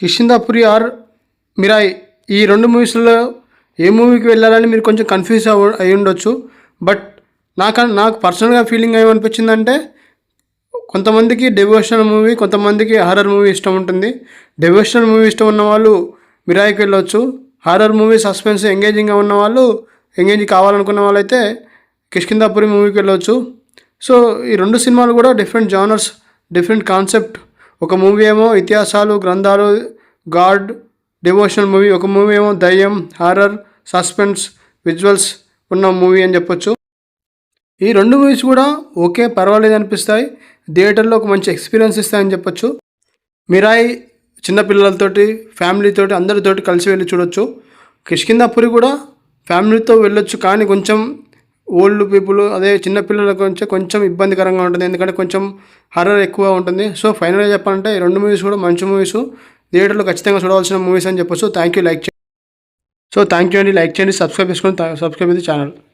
కిషిందాపురి are Mirai ఈ రెండు మూవీస్లో ఏ మూవీకి వెళ్ళాలని మీరు కొంచెం కన్ఫ్యూజ్ అవ అయి ఉండొచ్చు. బట్ నాకు నాకు పర్సనల్గా ఫీలింగ్ ఏమనిపించిందంటే కొంతమందికి డెవోషనల్ మూవీ కొంతమందికి హారర్ మూవీ ఇష్టం ఉంటుంది. డెవోషనల్ మూవీ ఇష్టం ఉన్న వాళ్ళు మిరాయికి వెళ్ళొచ్చు. హారర్ మూవీ సస్పెన్స్ ఎంగేజింగ్గా ఉన్న వాళ్ళు ఎంగేజ్ కావాలనుకున్న వాళ్ళైతే కిష్కిందాపురి మూవీకి వెళ్ళొచ్చు. సో ఈ రెండు సినిమాలు కూడా డిఫరెంట్ జానర్స్ డిఫరెంట్ కాన్సెప్ట్ ఒక మూవీ ఏమో ఇతిహాసాలు గ్రంథాలు గాడ్ డివోషనల్ మూవీ ఒక మూవీ ఏమో దయ్యం హారర్ సస్పెన్స్ విజువల్స్ ఉన్న మూవీ అని చెప్పొచ్చు. ఈ రెండు మూవీస్ కూడా ఓకే పర్వాలేదు అనిపిస్తాయి. థియేటర్లో ఒక మంచి ఎక్స్పీరియన్స్ ఇస్తాయని చెప్పొచ్చు. మిరాయి చిన్నపిల్లలతోటి ఫ్యామిలీతోటి అందరితోటి కలిసి వెళ్ళి చూడొచ్చు. కిష్కిందాపురి కూడా ఫ్యామిలీతో వెళ్ళొచ్చు కానీ కొంచెం ఓల్డ్ పీపుల్ అదే చిన్నపిల్లల కొంచెం కొంచెం ఇబ్బందికరంగా ఉంటుంది. ఎందుకంటే కొంచెం హర్రర్ ఎక్కువ ఉంటుంది. సో ఫైనల్గా చెప్పాలంటే ఈ రెండు మూవీస్ కూడా మంచి మూవీస్ థియేటర్లో ఖచ్చితంగా చూడవలసిన మూవీస్ అని చెప్పొచ్చు. థ్యాంక్ యూ లైక్ చేయండి. సో థ్యాంక్ యూ అండి. లైక్ చేయండి. సబ్స్క్రైబ్ చేసుకొని సబ్స్క్రైబ్ అయితే ఛానల్